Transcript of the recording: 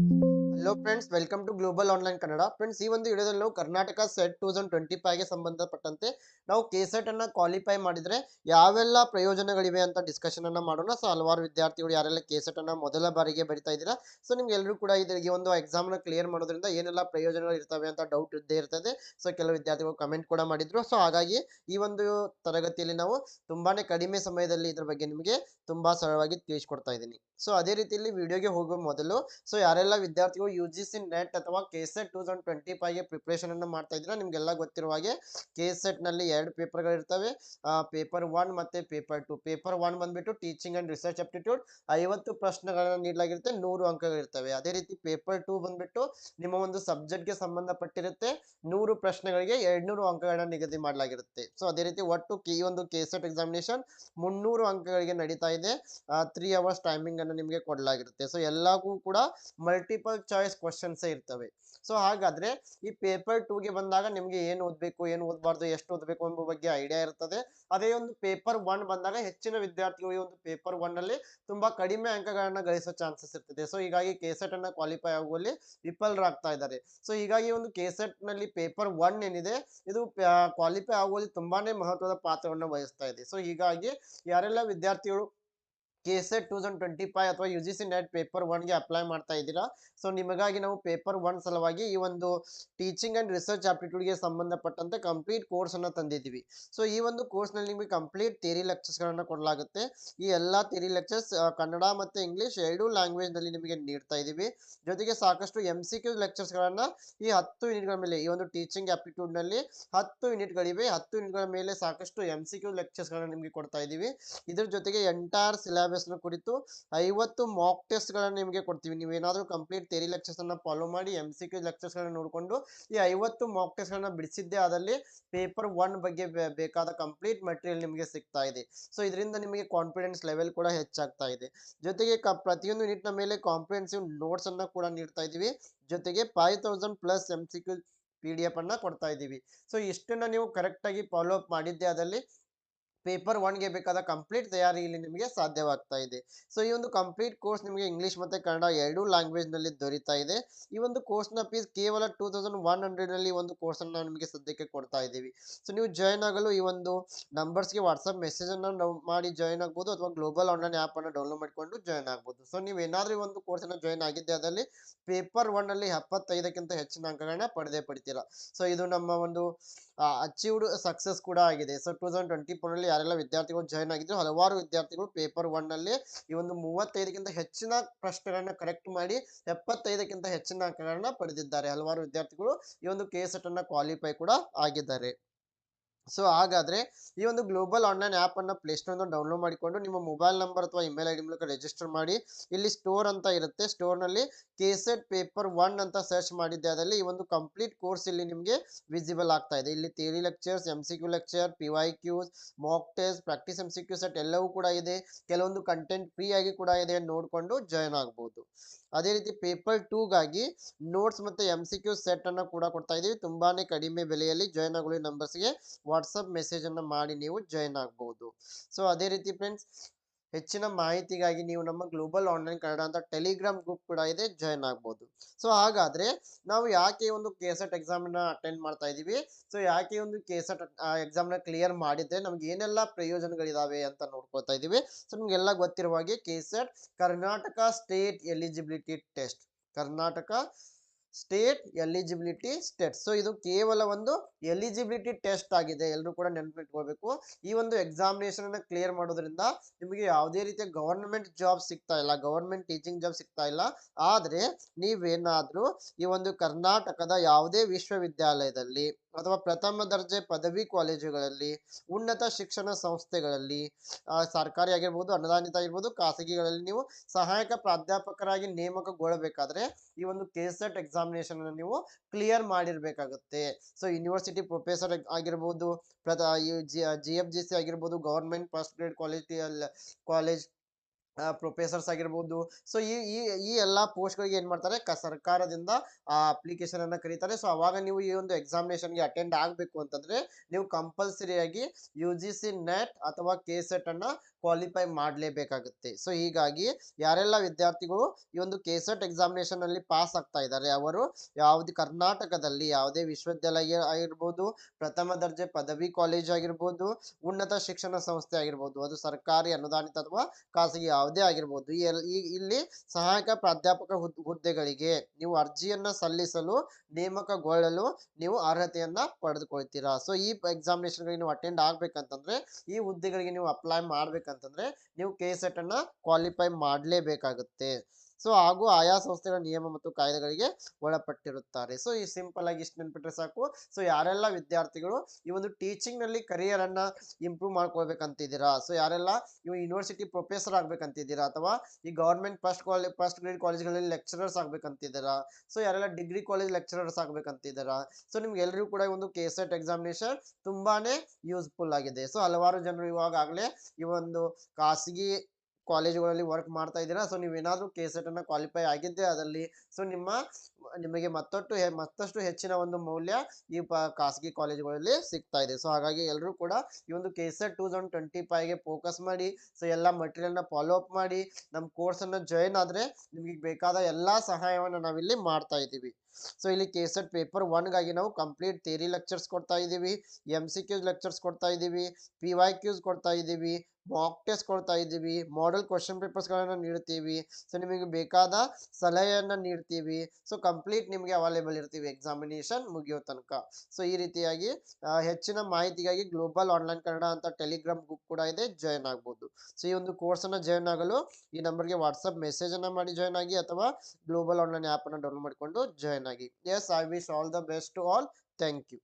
Thank you. Hello friends welcome to global online Kannada friends ಈ ಒಂದು ವಿಡಿಯೋದಲ್ಲಿ ನಾವು Karnataka SET two thousand twenty ಫೈವ್ಗೆ ಸಂಬಂಧಪಟ್ಟಂತೆ ನಾವು ಕೆ ಸೆಟ್ ಅನ್ನ ಕ್ವಾಲಿಫೈ ಮಾಡಿದ್ರೆ ಯಾವೆಲ್ಲ ಪ್ರಯೋಜನಗಳಿವೆ ಅಂತ ಡಿಸ್ಕಷನ್ ಅನ್ನ ಮಾಡೋಣ. ಸೊ ಹಲವಾರು ವಿದ್ಯಾರ್ಥಿಗಳು ಯಾರೆಲ್ಲ ಕೆ ಸೆಟ್ ಅನ್ನ ಮೊದಲ ಬಾರಿಗೆ ಬರಿತಾ ಇದ್ದೀರಾ? ಸೊ ನಿಮ್ಗೆ ಎಲ್ಲರೂ ಕೂಡ ಇದರಿಗೆ ಒಂದು ಎಕ್ಸಾಮ್ನ ಕ್ಲಿಯರ್ ಮಾಡೋದ್ರಿಂದ ಏನೆಲ್ಲ ಪ್ರಯೋಜನಗಳು ಇರ್ತವೆ ಅಂತ ಡೌಟ್ ಇದ್ದೇ ಇರ್ತದೆ. ಸೊ ಕೆಲವು ವಿದ್ಯಾರ್ಥಿಗಳು ಕಮೆಂಟ್ ಕೂಡ ಮಾಡಿದ್ರು. ಸೊ ಹಾಗಾಗಿ ಈ ಒಂದು ತರಗತಿಯಲ್ಲಿ ನಾವು ತುಂಬಾನೇ ಕಡಿಮೆ ಸಮಯದಲ್ಲಿ ಇದ್ರ ಬಗ್ಗೆ ನಿಮಗೆ ತುಂಬಾ ಸರಳವಾಗಿ ತಿಳಿಸ್ಕೊಡ್ತಾ ಇದ್ದೀನಿ. ಸೊ ಅದೇ ರೀತಿಯಲ್ಲಿ ವಿಡಿಯೋಗೆ ಹೋಗುವ ಮೊದಲು ಸೊ ಯಾರೆಲ್ಲ ವಿದ್ಯಾರ್ಥಿಗಳು ಯು ಜಿ ಸಿ ನೆಟ್ ಅಥವಾ K SET two thousand twenty ಫೈವ್ಗೆ preparation ಅನ್ನು ಮಾಡ್ತಾ ಇದ್ದೀರಾ? ನಿಮ್ಗೆಲ್ಲ ಗೊತ್ತಿರುವ ಹಾಗೆ ಕೆ ಸೆಟ್ನಲ್ಲಿ ಎರಡು ಪೇಪರ್ಗಳು ಇರ್ತವೆ. ಪೇಪರ್ ಒನ್ ಮತ್ತೆ ಪೇಪರ್ ಟು ಪೇಪರ್ ಒನ್ ಬಂದ್ಬಿಟ್ಟು ಟೀಚಿಂಗ್ ಅಂಡ್ ರಿಸರ್ಚ್ ಅಪ್ಟಿಟ್ಯೂಡ್ ಐವತ್ತು ಪ್ರಶ್ನೆಗಳನ್ನ ನೀಡಲಾಗಿರುತ್ತೆ, ನೂರು ಅಂಕಗಳಿರ್ತವೆ ಅದೇ ರೀತಿ ಪೇಪರ್ ಟೂ ಬಂದ್ಬಿಟ್ಟು ನಿಮ್ಮ ಒಂದು ಸಬ್ಜೆಕ್ಟ್ಗೆ ಸಂಬಂಧಪಟ್ಟಿರುತ್ತೆ, ನೂರು ಪ್ರಶ್ನೆಗಳಿಗೆ ಎರಡ್ನೂರು ಅಂಕಗಳನ್ನ ನಿಗದಿ ಮಾಡಲಾಗಿರುತ್ತೆ. ಸೊ ಅದೇ ರೀತಿ ಒಟ್ಟು ಈ ಒಂದು ಕೆ ಸೆಟ್ ಎಕ್ಸಾಮಿನೇಷನ್ ಮುನ್ನೂರು ಅಂಕಗಳಿಗೆ ನಡೀತಾ ಇದೆ. ತ್ರೀ ಅವರ್ಸ್ ಟೈಮಿಂಗ್ ಅನ್ನು ನಿಮಗೆ ಕೊಡಲಾಗಿರುತ್ತೆ. ಸೊ ಎಲ್ಲಕ್ಕೂ ಕೂಡ ಮಲ್ಟಿಪಲ್ ಚಾಯ್ಸ್ ಕ್ವಶನ್ಸ್ ಇರ್ತವೆ. ಸೊ ಹಾಗಾದ್ರೆ ಈ ಪೇಪರ್ ಟೂಗೆ ಬಂದಾಗ ನಿಮಗೆ ಏನು ಓದಬೇಕು, ಏನು ಓದಬಾರ್ದು, ಎಷ್ಟು ಓದಬೇಕು ಎಂಬ ಬಗ್ಗೆ ಐಡಿಯಾ ಇರ್ತದೆ. ಅದೇ ಒಂದು ಪೇಪರ್ ಒನ್ ಬಂದಾಗ ಹೆಚ್ಚಿನ ವಿದ್ಯಾರ್ಥಿಗಳು ಈ ಒಂದು ಪೇಪರ್ ಒನ್ ಅಲ್ಲಿ ತುಂಬಾ ಕಡಿಮೆ ಅಂಕಗಳನ್ನ ಗಳಿಸೋ ಚಾನ್ಸಸ್ ಇರ್ತದೆ. ಸೊ ಹೀಗಾಗಿ ಕೆಸೆಟ್ ಅನ್ನ ಕ್ವಾಲಿಫೈ ಆಗುವಲ್ಲಿ ವಿಫಲರಾಗ್ತಾ ಇದ್ದಾರೆ. ಸೊ ಹೀಗಾಗಿ ಒಂದು ಕೆಸೆಟ್ನಲ್ಲಿ ಪೇಪರ್ ಒನ್ ಏನಿದೆ, ಇದು ಕ್ವಾಲಿಫೈ ಆಗುವಲ್ಲಿ ತುಂಬಾನೇ ಮಹತ್ವದ ಪಾತ್ರವನ್ನು ವಹಿಸ್ತಾ ಇದೆ. ಸೊ ಹೀಗಾಗಿ ಯಾರೆಲ್ಲ ವಿದ್ಯಾರ್ಥಿಗಳು K SET two thousand twenty five ಅಥವಾ U G C NET paper ಒನ್ಗೆ apply ಮಾಡ್ತಾ ಇದ್ದೀರಾ? ಸೊ ನಿಮಗಾಗಿ ನಾವು ಪೇಪರ್ ಒನ್ ಸಲುವಾಗಿ ಈ ಒಂದು ಟೀಚಿಂಗ್ ಆ್ಯಂಡ್ ರಿಸರ್ಚ್ ಆಪ್ಟಿಟ್ಯೂಡ್ಗೆ ಸಂಬಂಧಪಟ್ಟಂತೆ ಕಂಪ್ಲೀಟ್ ಕೋರ್ಸ್ ಅನ್ನ ತಂದಿದ್ದೀವಿ. ಸೊ ಈ ಒಂದು ಕೋರ್ಸ್ನಲ್ಲಿ ನಿಮಗೆ ಕಂಪ್ಲೀಟ್ ಥಿಯರಿ ಲೆಕ್ಚರ್ಸ್ಗಳನ್ನು ಕೊಡಲಾಗುತ್ತೆ. ಈ ಎಲ್ಲ ಥಿಯರಿ ಲೆಕ್ಚರ್ಸ್ ಕನ್ನಡ ಮತ್ತು ಇಂಗ್ಲಿಷ್ ಎರಡೂ ಲ್ಯಾಂಗ್ವೇಜ್ನಲ್ಲಿ ನಿಮಗೆ ನೀಡ್ತಾ ಇದ್ದೀವಿ. ಜೊತೆಗೆ ಸಾಕಷ್ಟು ಎಂ ಸಿ ಕ್ಯೂ ಲೆಕ್ಚರ್ಸ್ಗಳನ್ನು ಈ ಹತ್ತು ಯೂನಿಟ್ಗಳ ಮೇಲೆ, ಈ ಒಂದು ಟೀಚಿಂಗ್ ಆಪ್ಟಿಟ್ಯೂಡ್ನಲ್ಲಿ ಹತ್ತು ಯೂನಿಟ್ಗಳಿವೆ ಹತ್ತು ಯೂನಿಟ್ಗಳ ಮೇಲೆ ಸಾಕಷ್ಟು ಎಂ ಸಿ ಕ್ಯೂ ಲೆಕ್ಚರ್ಸ್ಗಳನ್ನು ನಿಮಗೆ ಕೊಡ್ತಾ ಇದ್ದೀವಿ. ಇದ್ರ ಜೊತೆಗೆ ಎಂಟೈರ್ ಸಿಲೆಬಸ್ ನ ಕುರಿತು ಐವತ್ತು ಮಾಕ್ ಟೆಸ್ಟ್ ಗಳನ್ನ ನಿಮಗೆ ಕೊಡ್ತೀವಿ. ನೀವು ಏನಾದರೂ ಕಂಪ್ಲೀಟ್ ಥಿಯರಿ ಲೆಕ್ಚರ್ಸನ್ನು ಫಾಲೋ ಮಾಡಿ ಎಂ ಸಿ ಕ್ಯೂ ಲೆಕ್ಚರ್ಸ್ ಗಳನ್ನ ನೋಡಿಕೊಂಡು ಈ ಐವತ್ತು ಮಾಕ್ ಟೆಸ್ಟ್ ಬಿಡಿಸಿದ್ದೆ ಆದಲ್ಲಿ ಪೇಪರ್ ಒನ್ ಬಗ್ಗೆ ಬೇಕಾದ ಕಂಪ್ಲೀಟ್ ಮೆಟೀರಿಯಲ್ ನಿಮಗೆ ಸಿಗ್ತಾ ಇದೆ. ಸೊ ಇದರಿಂದ ನಿಮಗೆ ಕಾನ್ಫಿಡೆನ್ಸ್ ಲೆವೆಲ್ ಕೂಡ ಹೆಚ್ಚಾಗ್ತಾ ಇದೆ. ಜೊತೆಗೆ ಕ, ಪ್ರತಿಯೊಂದು ಯೂನಿಟ್ನ ಮೇಲೆ ಕಾಂಪ್ರಿಹೆನ್ಸಿವ್ ನೋಟ್ಸನ್ನು ಕೂಡ ನೀಡ್ತಾ ಇದ್ದೀವಿ. ಜೊತೆಗೆ five thousand plus M C Q P D F ಅನ್ನ ಕೊಡ್ತಾ ಇದ್ದೀವಿ. ಸೊ ಇಷ್ಟನ್ನ ನೀವು ಕರೆಕ್ಟ್ ಆಗಿ ಫಾಲೋ ಅಪ್ ಮಾಡಿದ್ದೆ ಆದಲ್ಲಿ ಪೇಪರ್ ಒನ್ಗೆ ಬೇಕಾದ ಕಂಪ್ಲೀಟ್ ತಯಾರಿ ಇಲ್ಲಿ ನಿಮಗೆ ಸಾಧ್ಯವಾಗ್ತಾ ಇದೆ. ಸೊ ಈ ಒಂದು ಕಂಪ್ಲೀಟ್ ಕೋರ್ಸ್ ನಿಮಗೆ ಇಂಗ್ಲಿಷ್ ಮತ್ತು ಕನ್ನಡ ಎರಡೂ ಲ್ಯಾಂಗ್ವೇಜ್ನಲ್ಲಿ ದೊರೀತಾ ಇದೆ. ಈ ಒಂದು ಕೋರ್ಸ್ನ ಫೀಸ್ ಕೇವಲ ಟೂ ತೌಸಂಡ್ ಒನ್ ಹಂಡ್ರೆಡ್ನಲ್ಲಿ ಒಂದು ಕೋರ್ಸನ್ನು ನಿಮಗೆ ಸದ್ಯಕ್ಕೆ ಕೊಡ್ತಾ ಇದ್ದೀವಿ. ಸೊ ನೀವು ಜಾಯ್ನ್ ಆಗಲು ಈ ಒಂದು ನಂಬರ್ಸ್ಗೆ ವಾಟ್ಸಪ್ ಮೆಸೇಜನ್ನು ಮಾಡಿ ಜಾಯ್ನ್ ಆಗ್ಬೋದು ಅಥವಾ ಗ್ಲೋಬಲ್ ಆನ್ಲೈನ್ ಆ್ಯಪ್ ಅನ್ನು ಡೌನ್ಲೋಡ್ ಮಾಡಿಕೊಂಡು ಜಾಯ್ನ್ ಆಗ್ಬೋದು. ಸೊ ನೀವು ಏನಾದರೂ ಒಂದು ಕೋರ್ಸನ್ನು ಜಾಯ್ನ್ ಆಗಿದ್ದೆ ಅದರಲ್ಲಿ ಪೇಪರ್ ಒನ್ನಲ್ಲಿ ಎಪ್ಪತ್ತೈದಕ್ಕಿಂತ ಹೆಚ್ಚಿನ ಅಂಕಗಳನ್ನ ಪಡೆದೇ ಪಡಿತೀರಾ. ಸೊ ಇದು ನಮ್ಮ ಒಂದು ಅಚೀವ್ಡ್ ಸಕ್ಸಸ್ ಕೂಡ ಆಗಿದೆ. ಸೊ ಟೂ ತೌಸಂಡ್ ಟ್ವೆಂಟಿ ಫೋರಲ್ಲಿ ಯಾರೆಲ್ಲ ವಿದ್ಯಾರ್ಥಿಗಳು ಜಾಯ್ನ್ ಆಗಿದ್ರು, ಹಲವಾರು ವಿದ್ಯಾರ್ಥಿಗಳು ಪೇಪರ್ ಒನ್ನಲ್ಲಿ ಈ ಒಂದು ಮೂವತ್ತೈದಕ್ಕಿಂತ ಹೆಚ್ಚಿನ ಪ್ರಶ್ನೆಗಳನ್ನ ಕರೆಕ್ಟ್ ಮಾಡಿ, ಎಪ್ಪತ್ತೈದಕ್ಕಿಂತ ಹೆಚ್ಚಿನ ಅಂಕಗಳನ್ನ ಪಡೆದಿದ್ದಾರೆ. ಹಲವಾರು ವಿದ್ಯಾರ್ಥಿಗಳು ಈ ಒಂದು ಕೆ ಸೆಟ್ ಅನ್ನ ಕ್ವಾಲಿಫೈ ಕೂಡ ಆಗಿದ್ದಾರೆ. ಸೊ ಹಾಗಾದ್ರೆ ಈ ಒಂದು ಗ್ಲೋಬಲ್ ಆನ್ಲೈನ್ ಆ್ಯಪನ್ನು ಅನ್ನ ಪ್ಲೇಸ್ಟೋರ್ ಡೌನ್ಲೋಡ್ ಮಾಡಿಕೊಂಡು ನಿಮ್ಮ ಮೊಬೈಲ್ ನಂಬರ್ ಅಥವಾ ಇಮೇಲ್ ಐ ಡಿ ಮೂಲಕ ರಿಜಿಸ್ಟರ್ ಮಾಡಿ, ಇಲ್ಲಿ ಸ್ಟೋರ್ ಅಂತ ಇರುತ್ತೆ. ಸ್ಟೋರ್ನಲ್ಲಿ ಕೆಸೆಟ್ ಪೇಪರ್ ಒನ್ ಅಂತ ಸರ್ಚ್ ಮಾಡಿದ್ದೆ. ಅದರಲ್ಲಿ ಈ ಒಂದು ಕಂಪ್ಲೀಟ್ ಕೋರ್ಸ್ ಇಲ್ಲಿ ನಿಮಗೆ ವಿಸಿಬಲ್ ಆಗ್ತಾ ಇದೆ. ಇಲ್ಲಿ theory lectures M C Q lecture P Y Qs mock test practice M C Q set ಎಲ್ಲವೂ ಕೂಡ ಇದೆ. ಕೆಲವೊಂದು ಕಂಟೆಂಟ್ ಫ್ರೀ ಆಗಿ ಕೂಡ ಇದೆ ನೋಡಿಕೊಂಡು ಜಾಯ್ನ್ ಆಗ್ಬೋದು. ಅದೇ ರೀತಿ ಪೇಪರ್ ಟೂಗಾಗಿ ನೋಟ್ಸ್ ಮತ್ತು ಎಂ ಸಿ ಕ್ಯೂ ಸೆಟ್ ಅನ್ನು ಕೂಡ ಕೊಡ್ತಾ ಇದೀವಿ. ತುಂಬಾನೇ ಕಡಿಮೆ ಬೆಲೆಯಲ್ಲಿ ಜಾಯ್ನ್ ಆಗಲು ನಂಬರ್ಸ್ಗೆ ನಂಬರ್ಸ್ಗೆ ವಾಟ್ಸಪ್ ಮೆಸೇಜ್ ಅನ್ನ ಮಾಡಿ ನೀವು ಜಾಯ್ನ್ ಆಗ್ಬೋದು. ಸೊ ಅದೇ ರೀತಿ ಫ್ರೆಂಡ್ಸ್ ಹೆಚ್ಚಿನ ಮಾಹಿತಿಗಾಗಿ ನೀವು ನಮ್ಮ ಗ್ಲೋಬಲ್ ಆನ್ಲೈನ್ ಕನ್ನಡ ಅಂತ ಟೆಲಿಗ್ರಾಮ್ ಗ್ರೂಪ್ ಕೂಡ ಇದೆ ಜಾಯ್ನ್ ಆಗ್ಬೋದು. ಸೊ ಹಾಗಾದ್ರೆ ನಾವು ಯಾಕೆ ಒಂದು ಕೆ ಎಕ್ಸಾಮ್ನ ಅಟೆಂಡ್ ಮಾಡ್ತಾ ಇದೀವಿ ಸೊ ಯಾಕೆ ಒಂದು ಕೆ ಸೆಟ್ ಎಕ್ಸಾಮ್ನ ಕ್ಲಿಯರ್ ಮಾಡಿದ್ರೆ ನಮ್ಗೆ ಏನೆಲ್ಲ ಪ್ರಯೋಜನಗಳಿದಾವೆ ಅಂತ ನೋಡ್ಕೊತಾ ಇದೀವಿ ಸೊ ನಿಮ್ಗೆಲ್ಲ ಗೊತ್ತಿರುವ ಹಾಗೆ K Karnataka state eligibility test Karnataka state eligibility state so ಇದು ಕೇವಲ ಒಂದು ಎಲಿಜಿಬಿಲಿಟಿ ಟೆಸ್ಟ್ ಆಗಿದೆ. ಎಲ್ಲರೂ ಕೂಡ ನೆನಪಿಟ್ಕೋಬೇಕು. ಈ ಒಂದು ಎಕ್ಸಾಮಿನೇಷನ್ ಅನ್ನು ಕ್ಲಿಯರ್ ಮಾಡೋದ್ರಿಂದ ನಿಮಗೆ ಯಾವುದೇ ರೀತಿಯ ಗವರ್ನಮೆಂಟ್ ಜಾಬ್ ಸಿಗ್ತಾ ಇಲ್ಲ ಗವರ್ನಮೆಂಟ್ ಟೀಚಿಂಗ್ ಜಾಬ್ ಸಿಗ್ತಾ ಇಲ್ಲ. ಆದ್ರೆ, ನೀವೇನಾದ್ರೂ ಈ ಒಂದು ಕರ್ನಾಟಕದ ಯಾವುದೇ ವಿಶ್ವವಿದ್ಯಾಲಯದಲ್ಲಿ ಅಥವಾ ಪ್ರಥಮ ದರ್ಜೆ ಪದವಿ ಕಾಲೇಜುಗಳಲ್ಲಿ, ಉನ್ನತ ಶಿಕ್ಷಣ ಸಂಸ್ಥೆಗಳಲ್ಲಿ ಸರ್ಕಾರಿ ಆಗಿರ್ಬೋದು, ಅನುದಾನಿತ ಆಗಿರ್ಬೋದು, ಖಾಸಗಿಗಳಲ್ಲಿ ನೀವು ಸಹಾಯಕ ಪ್ರಾಧ್ಯಾಪಕರಾಗಿ ನೇಮಕಗೊಳ್ಳಬೇಕಾದ್ರೆ ಈ ಒಂದು ಕೆ ಸೆಟ್ ಎಕ್ಸಾಮಿನೇಷನ್ ನೀವು ಕ್ಲಿಯರ್ ಮಾಡಿರ್ಬೇಕಾಗುತ್ತೆ. ಸೊ ಯೂನಿವರ್ಸಿಟಿ ಪ್ರೊಫೆಸರ್ ಆಗಿರ್ಬೋದು ಪ್ರತ ಜಿ ಎಫ್ ಜಿ ಸಿ ಆಗಿರ್ಬೋದು government first grade quality college professors ಆಗಿರ್ಬೋದು. ಸೊ ಈ ಈ ಈ ಎಲ್ಲ ಪೋಸ್ಟ್ಗಳಿಗೆ ಏನು ಮಾಡ್ತಾರೆ? ಕ, ಸರ್ಕಾರದಿಂದ ಆ ಅಪ್ಲಿಕೇಶನ್ ಅನ್ನ ಕರೀತಾರೆ. ಸೊ ಅವಾಗ ನೀವು ಈ ಒಂದು ಎಕ್ಸಾಮಿನೇಷನ್ಗೆ ಅಟೆಂಡ್ ಆಗಬೇಕು ಅಂತಂದ್ರೆ ನೀವು ಕಂಪಲ್ಸರಿಯಾಗಿ ಯು ಜಿ ಸಿ ನೆಟ್ ಅಥವಾ ಕೆ ಸೆಟ್ ಅನ್ನ ಕ್ವಾಲಿಫೈ ಮಾಡಲೇಬೇಕಾಗುತ್ತೆ. ಸೊ ಹೀಗಾಗಿ ಯಾರೆಲ್ಲ ವಿದ್ಯಾರ್ಥಿಗಳು ಈ ಒಂದು ಕೆ ಸೆಟ್ ಎಕ್ಸಾಮಿನೇಷನ್ ಅಲ್ಲಿ ಪಾಸ್ ಆಗ್ತಾ ಇದ್ದಾರೆ, ಅವರು ಯಾವುದೇ ಕರ್ನಾಟಕದಲ್ಲಿ, ಯಾವುದೇ ವಿಶ್ವವಿದ್ಯಾಲಯ ಆಗಿರ್ಬೋದು, ಪ್ರಥಮ ದರ್ಜೆ ಪದವಿ ಕಾಲೇಜ್ ಆಗಿರ್ಬೋದು, ಉನ್ನತ ಶಿಕ್ಷಣ ಸಂಸ್ಥೆ ಆಗಿರ್ಬೋದು, ಅದು ಸರ್ಕಾರಿ ಅನುದಾನಿತ ಅಥವಾ ಖಾಸಗಿ ಯಾವುದೇ ಆಗಿರ್ಬೋದು. ಈ ಈ, ಇಲ್ಲಿ ಸಹಾಯಕ ಪ್ರಾಧ್ಯಾಪಕ ಹುದ್- ಹುದ್ದೆಗಳಿಗೆ ನೀವು ಅರ್ಜಿಯನ್ನ ಸಲ್ಲಿಸಲು, ನೇಮಕಗೊಳ್ಳಲು ನೀವು ಅರ್ಹತೆಯನ್ನ ಪಡೆದುಕೊಳ್ತೀರಾ. ಸೊ ಈ ಎಕ್ಸಾಮಿನೇಷನ್ಗಳಿಗೆ ನೀವು ಅಟೆಂಡ್ ಆಗ್ಬೇಕಂತಂದ್ರೆ, ಈ ಹುದ್ದೆಗಳಿಗೆ ನೀವು ಅಪ್ಲೈ ಮಾಡ್ಬೇಕಂತಂದ್ರೆ, ನೀವು ಕೆ ಸೆಟ್ ಅನ್ನ ಕ್ವಾಲಿಫೈ ಮಾಡಲೇಬೇಕಾಗುತ್ತೆ. ಸೊ, ಹಾಗೂ ಆಯಾ ಸಂಸ್ಥೆಗಳ ನಿಯಮ ಮತ್ತು ಕಾಯ್ದೆಗಳಿಗೆ ಒಳಪಟ್ಟಿರುತ್ತಾರೆ. ಸೊ, ಈ ಸಿಂಪಲ್ ಆಗಿ ಇಷ್ಟು ನೆನ್ಪಿಟ್ರೆ ಸಾಕು. ಸೊ, ಯಾರೆಲ್ಲ ವಿದ್ಯಾರ್ಥಿಗಳು ಈ ಒಂದು ಟೀಚಿಂಗ್ನಲ್ಲಿ ಕರಿಯರ್ ಅನ್ನ ಇಂಪ್ರೂವ್ ಮಾಡ್ಕೊಳ್ಬೇಕಂತಿದ್ದೀರಾ? ಸೊ, ಯಾರೆಲ್ಲ ನೀವು ಯೂನಿವರ್ಸಿಟಿ ಪ್ರೊಫೆಸರ್ ಆಗ್ಬೇಕಂತಿದ್ದೀರಾ? ಅಥವಾ ಈ government first college first grade ಕಾಲೇಜ್ಗಳಲ್ಲಿ lecturers ಆಗ್ಬೇಕಂತಿದ್ದೀರಾ? ಸೊ, ಯಾರೆಲ್ಲ ಡಿಗ್ರಿ ಕಾಲೇಜ್ ಲೆಕ್ಚರರ್ಸ್ ಆಗ್ಬೇಕಂತಿದ್ದೀರಾ? ಸೊ, ನಿಮ್ಗೆ ಎಲ್ಲರಿಗೂ ಕೂಡ ಒಂದು ಕೆ ಸೆಟ್ ಎಕ್ಸಾಮಿನೇಷನ್ ತುಂಬಾನೇ ಯೂಸ್ಫುಲ್ ಆಗಿದೆ. ಸೊ, ಹಲವಾರು ಜನರು ಇವಾಗಲೇ ಈ ಒಂದು ಖಾಸಗಿ ಕಾಲೇಜುಗಳಲ್ಲಿ ವರ್ಕ್ ಮಾಡ್ತಾ ಇದ್ದೀರಾ? ಸೊ ನೀವೇನಾದರೂ ಕೆ ಸೆಟ್ ಅನ್ನ ಕ್ವಾಲಿಫೈ ಆಗಿದ್ದೆ ಅದರಲ್ಲಿ ಸೊ ನಿಮ್ಮ, ನಿಮಗೆ ಮತ್ತಷ್ಟು ಮತ್ತಷ್ಟು ಹೆಚ್ಚಿನ ಒಂದು ಮೌಲ್ಯ ಈ ಪ, ಖಾಸಗಿ ಕಾಲೇಜುಗಳಲ್ಲಿ ಸಿಗ್ತಾ ಇದೆ. ಸೊ ಹಾಗಾಗಿ ಎಲ್ಲರೂ ಕೂಡ ಈ ಒಂದು K SET two thousand twenty ಫೈವ್ಗೆ focus ಮಾಡಿ ಸೊ ಎಲ್ಲ ಮಟೀರಿಯಲ್ನ ಫಾಲೋ ಅಪ್ ಮಾಡಿ ನಮ್ಮ ಕೋರ್ಸನ್ನು ಜಾಯಿನ್ ಆದರೆ ನಿಮಗೆ ಬೇಕಾದ ಎಲ್ಲ ಸಹಾಯವನ್ನು ನಾವಿಲ್ಲಿ ಮಾಡ್ತಾ ಇದ್ದೀವಿ. ಸೊ ಇಲ್ಲಿ ಕೆ ಸೆಟ್ ಪೇಪರ್ ಒನ್ಗಾಗಿ ನಾವು ಕಂಪ್ಲೀಟ್ ಥಿಯರಿ ಲೆಕ್ಚರ್ಸ್ ಕೊಡ್ತಾ ಇದ್ದೀವಿ ಎಂ ಸಿ ಕ್ಯೂಸ್ ಲೆಕ್ಚರ್ಸ್ ಕೊಡ್ತಾ ಇದ್ದೀವಿ ಪಿ ವೈ ಕ್ಯೂಸ್ ಕೊಡ್ತಾ ಇದ್ದೀವಿ ಮಾಕ್ ಟೆಸ್ಟ್ ಕೊಡ್ತಾ ಇದ್ದೀವಿ ಮಾಡೆಲ್ ಕ್ವಶನ್ ಪೇಪರ್ಸ್ಗಳನ್ನು ನೀಡ್ತೀವಿ ಸೊ ನಿಮಗೆ ಬೇಕಾದ ಸಲಹೆಯನ್ನು ನೀಡ್ತೀವಿ ಸೊ ಕಂಪ್ಲೀಟ್ ನಿಮಗೆ ಅವೈಲೇಬಲ್ ಇರ್ತೀವಿ ಎಕ್ಸಾಮಿನೇಷನ್ ಮುಗಿಯೋ ತನಕ. ಸೊ ಈ ರೀತಿಯಾಗಿ ಹೆಚ್ಚಿನ ಮಾಹಿತಿಗಾಗಿ ಗ್ಲೋಬಲ್ ಆನ್ಲೈನ್ ಕನ್ನಡ ಅಂತ ಟೆಲಿಗ್ರಾಮ್ ಗ್ರೂಪ್ ಕೂಡ ಇದೆ ಜಾಯ್ನ್ ಆಗ್ಬೋದು. ಸೊ ಈ ಒಂದು ಕೋರ್ಸನ್ನು ಜಾಯ್ನ್ ಆಗಲು ಈ ನಂಬರ್ಗೆ ವಾಟ್ಸಪ್ ಮೆಸೇಜನ್ನು ಮಾಡಿ ಜಾಯ್ನ್ ಆಗಿ, ಅಥವಾ ಗ್ಲೋಬಲ್ ಆನ್ಲೈನ್ ಆ್ಯಪನ್ನು ಡೌನ್ಲೋಡ್ ಮಾಡಿಕೊಂಡು ಜಾಯ್ನ್ ಆಗಿ. Yes I wish all the best to all thank you